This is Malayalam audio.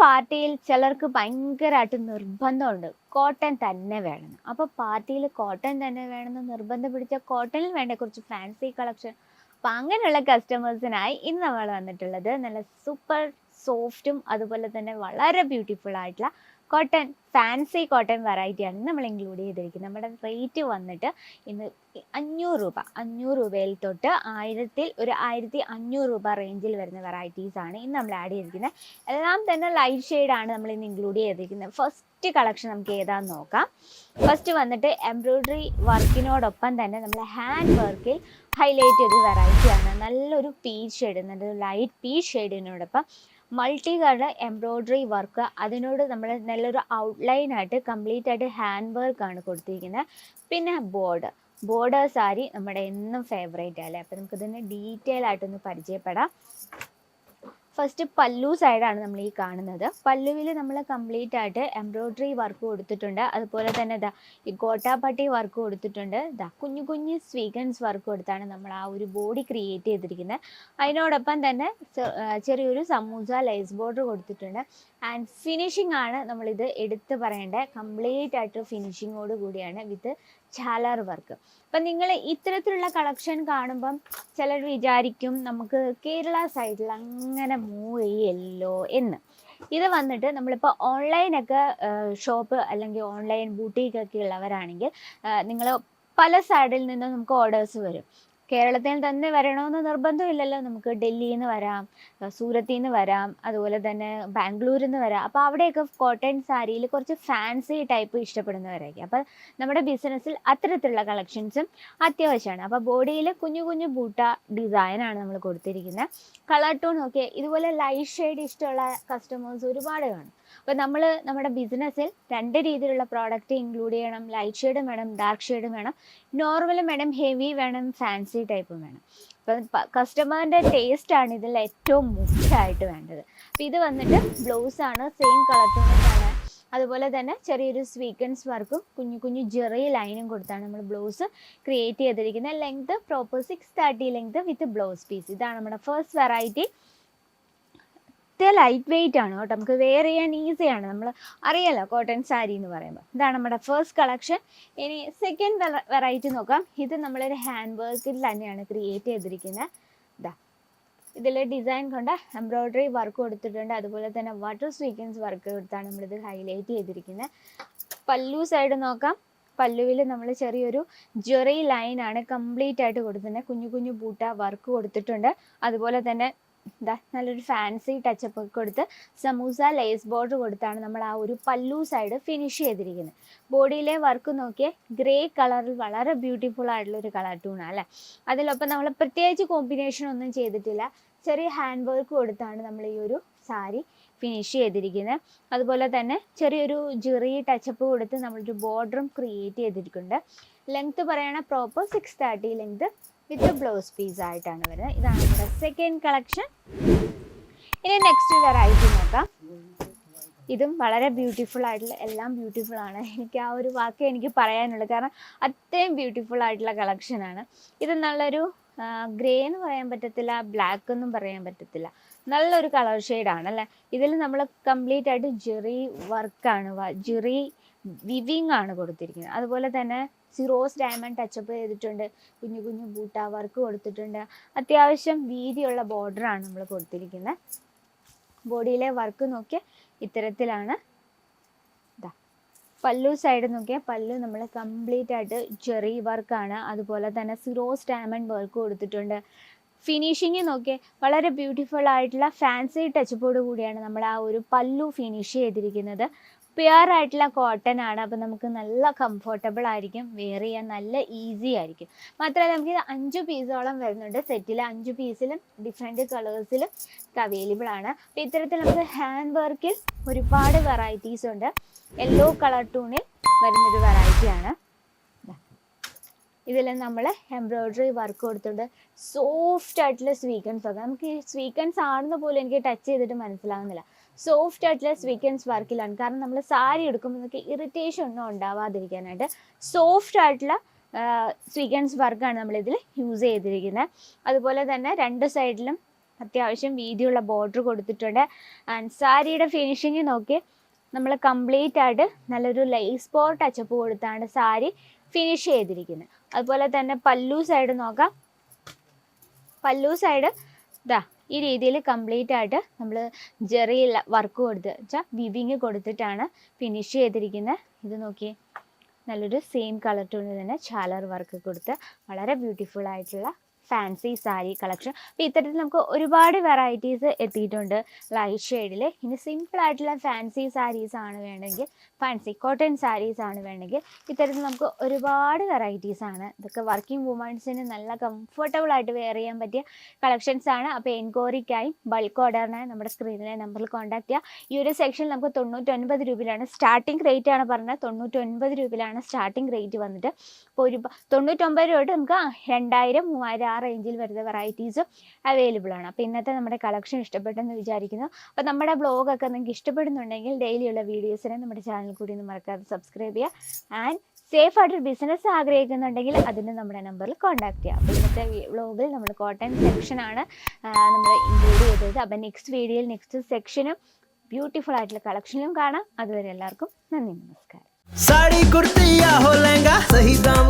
പാർട്ടിയിൽ ചിലർക്ക് ഭയങ്കരമായിട്ട് നിർബന്ധമുണ്ട്. കോട്ടൺ തന്നെ വേണം. അപ്പോൾ പാർട്ടിയിൽ കോട്ടൺ തന്നെ വേണമെന്ന് നിർബന്ധം പിടിച്ച കോട്ടണിൽ വേണ്ട കുറച്ച് ഫാൻസി കളക്ഷൻ അപ്പം അങ്ങനെയുള്ള കസ്റ്റമേഴ്സിനായി ഇന്ന് നമ്മൾ വന്നിട്ടുള്ളത് നല്ല സൂപ്പർ സോഫ്റ്റും അതുപോലെ തന്നെ വളരെ ബ്യൂട്ടിഫുൾ ആയിട്ടുള്ള കോട്ടൺ ഫാൻസി കോട്ടൺ വെറൈറ്റി ആണ് നമ്മൾ ഇൻക്ലൂഡ് ചെയ്തിരിക്കുന്നത്. നമ്മുടെ റേറ്റ് വന്നിട്ട് ഇന്ന് അഞ്ഞൂറ് രൂപ. അഞ്ഞൂറ് രൂപയിൽ തൊട്ട് ആയിരത്തിൽ ഒരു ആയിരത്തി അഞ്ഞൂറ് രൂപ റേഞ്ചിൽ വരുന്ന വെറൈറ്റീസ് ആണ് ഇന്ന് നമ്മൾ ആഡ് ചെയ്തിരിക്കുന്നത്. എല്ലാം തന്നെ ലൈറ്റ് ഷെയ്ഡാണ് നമ്മൾ ഇന്ന് ഇൻക്ലൂഡ് ചെയ്തിരിക്കുന്നത്. ഫസ്റ്റ് കളക്ഷൻ നമുക്ക് ഏതാന്ന് നോക്കാം. ഫസ്റ്റ് വന്നിട്ട് എംബ്രോയ്ഡറി വർക്കിനോടൊപ്പം തന്നെ നമ്മൾ ഹാൻഡ് വർക്കിൽ ഹൈലൈറ്റ് ചെയ്ത വെറൈറ്റിയാണ് നല്ലൊരു പീച്ച് ഷെയ്ഡ് ലൈറ്റ് പീച്ച് ഷെയ്ഡിനോടൊപ്പം മൾട്ടി കളർ എംബ്രോയ്ഡറി വർക്ക് അതിനോട് നമ്മൾ നല്ലൊരു ഔട്ട്ലൈൻ ആയിട്ട് കംപ്ലീറ്റ് ആയിട്ട് ഹാൻഡ് വർക്ക് ആണ് കൊടുത്തിരിക്കുന്നത് പിന്നെ ബോർഡർ ബോർഡർ സാരി നമ്മുടെ എന്നും ഫേവറേറ്റ് അല്ലേ? അപ്പം നമുക്കിതിന് ഡീറ്റെയിൽ ആയിട്ടൊന്ന് പരിചയപ്പെടാം. ഫസ്റ്റ് പല്ലു സൈഡാണ് നമ്മൾ ഈ കാണുന്നത്. പല്ലുവിൽ നമ്മൾ കംപ്ലീറ്റ് ആയിട്ട് എംബ്രോയ്ഡറി വർക്ക് കൊടുത്തിട്ടുണ്ട്. അതുപോലെ തന്നെ ഇതാ ഈ ഗോട്ടാപ്പട്ടി വർക്ക് കൊടുത്തിട്ടുണ്ട്. ഇതാ കുഞ്ഞു കുഞ്ഞു സ്വീഗൻസ് വർക്ക് കൊടുത്താണ് നമ്മൾ ആ ഒരു ബോഡി ക്രിയേറ്റ് ചെയ്തിരിക്കുന്നത്. അതിനോടൊപ്പം തന്നെ ചെറിയൊരു സമൂസ ലൈസ് ബോർഡർ കൊടുത്തിട്ടുണ്ട്. ആൻഡ് ഫിനിഷിംഗ് ആണ് നമ്മളിത് എടുത്ത് പറയേണ്ടത്. കംപ്ലീറ്റ് ആയിട്ട് ഫിനിഷിങ്ങോട് കൂടിയാണ് വിത്ത് ചാലർ വർക്ക്. അപ്പം നിങ്ങൾ ഇത്തരത്തിലുള്ള കളക്ഷൻ കാണുമ്പം ചിലർ വിചാരിക്കും നമുക്ക് കേരള സൈഡിൽ അങ്ങനെ മൂവ് ചെയ്യല്ലോ എന്ന്. ഇത് വന്നിട്ട് നമ്മളിപ്പോൾ ഓൺലൈനൊക്കെ ഷോപ്പ് അല്ലെങ്കിൽ ഓൺലൈൻ ബൂട്ടീക്കൊക്കെ ഉള്ളവരാണെങ്കിൽ നിങ്ങൾ പല സൈഡിൽ നിന്ന് നമുക്ക് ഓർഡേഴ്സ് വരും. കേരളത്തിൽ തന്നെ വരണമെന്ന് നിർബന്ധമില്ലല്ലോ. നമുക്ക് ഡൽഹിയിൽ നിന്ന് വരാം സൂരത്തിൽ നിന്ന് വരാം അതുപോലെ തന്നെ ബാംഗ്ലൂരിൽ നിന്ന് വരാം. അപ്പോൾ അവിടെയൊക്കെ കോട്ടൺ സാരിയിൽ കുറച്ച് ഫാൻസി ടൈപ്പ് ഇഷ്ടപ്പെടുന്നവരായിരിക്കും അപ്പോൾ നമ്മുടെ ബിസിനസ്സിൽ അത്തരത്തിലുള്ള കളക്ഷൻസും അത്യാവശ്യമാണ്. അപ്പോൾ ബോഡിയിൽ കുഞ്ഞു കുഞ്ഞു ബൂട്ട ഡിസൈനാണ് നമ്മൾ കൊടുത്തിരിക്കുന്നത്. കളർ ടോൺ ഒക്കെ ഇതുപോലെ ലൈറ്റ് ഷെയ്ഡ് ഇഷ്ടമുള്ള കസ്റ്റമേഴ്സ് ഒരുപാട് കാണും. അപ്പോൾ നമ്മൾ നമ്മുടെ ബിസിനസ്സിൽ രണ്ട് രീതിയിലുള്ള പ്രോഡക്റ്റ് ഇൻക്ലൂഡ് ചെയ്യണം. ലൈറ്റ് ഷെയ്ഡും വേണം ഡാർക്ക് ഷെയ്ഡും വേണം. നോർമലും വേണം ഹെവി വേണം ഫാൻസി ടൈപ്പും വേണം. അപ്പം കസ്റ്റമറിന്റെ ടേസ്റ്റ് ആണ് ഇതിൽ ഏറ്റവും മുഖ്യമായിട്ട് വേണ്ടത്. അപ്പോൾ ഇത് വന്നിട്ട് ബ്ലൗസ് ആണ് സെയിം കളർ ടോണിലാണ് അതുപോലെ തന്നെ ചെറിയൊരു സ്വീക്കൻസ് വർക്കും കുഞ്ഞു കുഞ്ഞു ജെറി ലൈനും കൊടുത്താണ് നമ്മൾ ബ്ലൗസ് ക്രിയേറ്റ് ചെയ്തിരിക്കുന്നത്. Length proper six thirty length with blouse piece ഇതാണ് നമ്മുടെ ഫസ്റ്റ് വെറൈറ്റി ഇത് ലൈറ്റ് വെയിറ്റ് ആണ് കേട്ടോ. നമുക്ക് വെയർ ചെയ്യാൻ ഈസിയാണ് നമ്മൾ അറിയാലോ കോട്ടൺ സാരി എന്ന് പറയുമ്പോൾ ഇതാണ് നമ്മുടെ ഫസ്റ്റ് കളക്ഷൻ ഇനി സെക്കൻഡ് വെറൈറ്റി നോക്കാം. ഇത് നമ്മളൊരു ഹാൻഡ് വർക്കിൽ തന്നെയാണ് ക്രിയേറ്റ് ചെയ്തിരിക്കുന്നത് ഇതാ ഇതിൽ ഡിസൈൻ കൊണ്ട് എംബ്രോയ്ഡറി വർക്ക് കൊടുത്തിട്ടുണ്ട്. അതുപോലെ തന്നെ വാട്ടർ സ്വീക്കൻസ് വർക്ക് കൊടുത്താണ് നമ്മളിത് ഹൈലൈറ്റ് ചെയ്തിരിക്കുന്നത് പല്ലു സൈഡ് നോക്കാം. പല്ലുവിൽ നമ്മൾ ചെറിയൊരു ജെറി ലൈനാണ് കംപ്ലീറ്റ് ആയിട്ട് കൊടുത്തിട്ടുണ്ട് കുഞ്ഞു കുഞ്ഞു ബൂട്ട വർക്ക് കൊടുത്തിട്ടുണ്ട്. അതുപോലെ തന്നെ ഇതാ നല്ലൊരു ഫാൻസി ടച്ചപ്പ് ഒക്കെ കൊടുത്ത് സമൂസ ലേസ് ബോർഡർ കൊടുത്താണ് നമ്മൾ ആ ഒരു പല്ലു സൈഡ് ഫിനിഷ് ചെയ്തിരിക്കുന്നത്. ബോഡിയിലെ വർക്ക് നോക്കിയാൽ ഗ്രേ കളറിൽ വളരെ ബ്യൂട്ടിഫുൾ ആയിട്ടുള്ള ഒരു കളർ ടൂണാണ് അല്ലേ? അതിലൊപ്പം നമ്മൾ പ്രത്യേകിച്ച് കോമ്പിനേഷൻ ഒന്നും ചെയ്തിട്ടില്ല. ചെറിയ ഹാൻഡ് വർക്ക് കൊടുത്താണ് നമ്മൾ ഈ ഒരു സാരി ഫിനിഷ് ചെയ്തിരിക്കുന്നത്. അതുപോലെ തന്നെ ചെറിയൊരു ജെറി ടച്ചപ്പ് കൊടുത്ത് നമ്മളൊരു ബോർഡറും ക്രിയേറ്റ് ചെയ്തിട്ടുണ്ട് ലെങ്ത് പറയണ proper six thirty length with blouse piece ആയിട്ടാണ് വരുന്നത്. ഇതാണ് നമ്മുടെ സെക്കൻഡ് കളക്ഷൻ ഇനി നെക്സ്റ്റ് വെറൈറ്റി നോക്കാം. ഇതും വളരെ ബ്യൂട്ടിഫുൾ ആയിട്ടുള്ള എല്ലാം ബ്യൂട്ടിഫുൾ ആണ്. എനിക്ക് ആ ഒരു വാക്ക് എനിക്ക് പറയാനുള്ളൂ. കാരണം അത്രയും ബ്യൂട്ടിഫുൾ ആയിട്ടുള്ള കളക്ഷനാണ് ഇത് നല്ലൊരു ഗ്രേ എന്ന് പറയാൻ പറ്റത്തില്ല ബ്ലാക്ക് എന്നും പറയാൻ പറ്റത്തില്ല. നല്ലൊരു കളർ ഷെയ്ഡാണ് അല്ലേ? ഇതിൽ നമ്മൾ കംപ്ലീറ്റ് ആയിട്ട് ജെറി വർക്കാണ് ജെറി വിവിങ് ആണ് കൊടുത്തിരിക്കുന്നത്. അതുപോലെ തന്നെ സിറോസ് ഡയമണ്ട് ടച്ചപ്പ് ചെയ്തിട്ടുണ്ട്. കുഞ്ഞു കുഞ്ഞു ബൂട്ട വർക്ക് കൊടുത്തിട്ടുണ്ട്. അത്യാവശ്യം വീതിയുള്ള ബോർഡറാണ് നമ്മൾ കൊടുത്തിരിക്കുന്നത് ബോഡിയിലെ വർക്ക് നോക്കിയാൽ ഇത്തരത്തിലാണ്. ഇതാ പല്ലു സൈഡ് നോക്കിയാൽ പല്ലു നമ്മൾ കംപ്ലീറ്റ് ആയിട്ട് ചെറി വർക്കാണ് അതുപോലെ തന്നെ സിറോസ് ഡയമണ്ട് വർക്ക് കൊടുത്തിട്ടുണ്ട്. ഫിനിഷിങ് നോക്കിയാൽ വളരെ ബ്യൂട്ടിഫുൾ ആയിട്ടുള്ള ഫാൻസി ടച്ചപ്പോട് കൂടിയാണ് നമ്മൾ ആ ഒരു പല്ലു ഫിനിഷ് ചെയ്തിരിക്കുന്നത്. പ്യുവർ ആയിട്ടുള്ള കോട്ടൺ ആണ്. അപ്പം നമുക്ക് നല്ല കംഫർട്ടബിൾ ആയിരിക്കും. വെയർ ചെയ്യാൻ നല്ല ഈസി ആയിരിക്കും. മാത്രമല്ല നമുക്ക് അഞ്ച് പീസോളം വരുന്നുണ്ട്. സെറ്റിൽ അഞ്ച് പീസിലും ഡിഫറെന്റ് കളേഴ്സിലും അവൈലബിൾ ആണ്. അപ്പോൾ ഇത്തരത്തിൽ നമുക്ക് ഹാൻഡ് വർക്കിൽ ഒരുപാട് വെറൈറ്റീസ് ഉണ്ട്. യെല്ലോ കളർ ടൂണിൽ വരുന്നൊരു വെറൈറ്റിയാണ് ഇതിൽ നമ്മൾ എംബ്രോയ്ഡറി വർക്ക് കൊടുത്തിട്ടുണ്ട് സോഫ്റ്റ് ആയിട്ടുള്ള സ്വീക്കൻസ് ഒക്കെ. നമുക്ക് ഈ സ്വീക്കൻസ് ആണെന്ന് പോലും എനിക്ക് ടച്ച് ചെയ്തിട്ട് മനസ്സിലാവുന്നില്ല. സോഫ്റ്റ് ആയിട്ടുള്ള സ്വീക്കൻസ് വർക്കിലാണ് കാരണം നമ്മൾ സാരി എടുക്കുമ്പോൾ നമുക്ക് ഇറിറ്റേഷൻ ഒന്നും ഉണ്ടാവാതിരിക്കാനായിട്ട് സോഫ്റ്റ് ആയിട്ടുള്ള സ്വീക്കൻസ് വർക്കാണ് നമ്മളിതിൽ യൂസ് ചെയ്തിരിക്കുന്നത് അതുപോലെ തന്നെ രണ്ട് സൈഡിലും അത്യാവശ്യം വീതിയുള്ള ബോർഡർ കൊടുത്തിട്ടുണ്ട്. ആൻഡ് സാരിയുടെ ഫിനിഷിങ് നോക്കി നമ്മൾ കംപ്ലീറ്റ് ആയിട്ട് നല്ലൊരു ലൈസ് പോർ ടച്ചപ്പ് കൊടുത്താണ് സാരി ഫിനിഷ് ചെയ്തിരിക്കുന്നത് അതുപോലെ തന്നെ പല്ലു സൈഡ് നോക്കാം. പല്ലു സൈഡ് ഇതാ ഈ രീതിയിൽ കംപ്ലീറ്റ് ആയിട്ട് നമ്മൾ ജെറിയിൽ വർക്ക് കൊടുത്ത് വെച്ചാൽ വിവിങ് കൊടുത്തിട്ടാണ് ഫിനിഷ് ചെയ്തിരിക്കുന്നത് ഇത് നോക്കിയേ നല്ലൊരു സെയിം കളർ ടൂണിൽ തന്നെ ചാലർ വർക്ക് കൊടുത്ത് വളരെ ബ്യൂട്ടിഫുൾ ആയിട്ടുള്ള ഫാൻസി സാരി കളക്ഷൻ അപ്പോൾ ഇത്തരത്തിൽ നമുക്ക് ഒരുപാട് വെറൈറ്റീസ് എത്തിയിട്ടുണ്ട്. ലൈറ്റ് ഷെയ്ഡിൽ ഇനി സിമ്പിൾ ആയിട്ടുള്ള ഫാൻസി സാരീസ് ആണ് വേണമെങ്കിൽ ഫാൻസി കോട്ടൺ സാരീസ് ആണ് വേണമെങ്കിൽ ഇത്തരത്തിൽ നമുക്ക് ഒരുപാട് വെറൈറ്റീസ് ആണ്. ഇതൊക്കെ വർക്കിംഗ് വുമൺസിന് നല്ല കംഫർട്ടബിൾ ആയിട്ട് വെയർ ചെയ്യാൻ പറ്റിയ കളക്ഷൻസ് ആണ്. അപ്പോൾ എൻക്വയറിക്കായി ബൾക്ക് ഓർഡറിനായി നമ്മുടെ സ്ക്രീനിലെ നമ്പറിൽ കോൺടാക്ട് ചെയ്യുക ഈ ഒരു സെക്ഷനിൽ നമുക്ക് തൊണ്ണൂറ്റൊൻപത് രൂപയിലാണ് സ്റ്റാർട്ടിംഗ് റേറ്റ് ആണ് പറഞ്ഞത്. തൊണ്ണൂറ്റൊൻപത് രൂപയിലാണ് സ്റ്റാർട്ടിംഗ് റേറ്റ് വന്നിട്ട്. അപ്പോൾ ഒരു തൊണ്ണൂറ്റൊമ്പത് രൂപ തൊട്ട് നമുക്ക് രണ്ടായിരം മൂവായിരം ആ റേഞ്ചിൽ വരുന്ന വെറൈറ്റീസും അവൈലബിൾ ആണ് അപ്പോൾ ഇന്നത്തെ നമ്മുടെ കളക്ഷൻ ഇഷ്ടപ്പെട്ടെന്ന് വിചാരിക്കുന്നു അപ്പോൾ നമ്മുടെ ബ്ലോഗൊക്കെ നിങ്ങൾക്ക് ഇഷ്ടപ്പെടുന്നുണ്ടെങ്കിൽ ഡെയിലിയുള്ള വീഡിയോസിനെ നമ്മുടെ ചാനൽ കൂടി ഒന്ന് മറക്കാതെ സബ്സ്ക്രൈബ് ചെയ്യുക ആൻഡ് സേഫ് ആയിട്ടൊരു ബിസിനസ് ആഗ്രഹിക്കുന്നുണ്ടെങ്കിൽ അതിന് നമ്മുടെ നമ്പറിൽ കോൺടാക്ട് ചെയ്യാം അപ്പോൾ ഇന്നത്തെ വ്ലോഗിൽ നമ്മൾ കോട്ടൺ സെക്ഷനാണ് നമ്മൾ ഇൻക്ലൂഡ് ചെയ്തത് അപ്പോൾ നെക്സ്റ്റ് വീഡിയോയിൽ നെക്സ്റ്റ് സെക്ഷനും ബ്യൂട്ടിഫുൾ ആയിട്ടുള്ള കളക്ഷനും കാണാം അതുവരെ എല്ലാവർക്കും നന്ദി നമസ്കാരം साड़ी कुर्ती या हो लहंगा सही दाम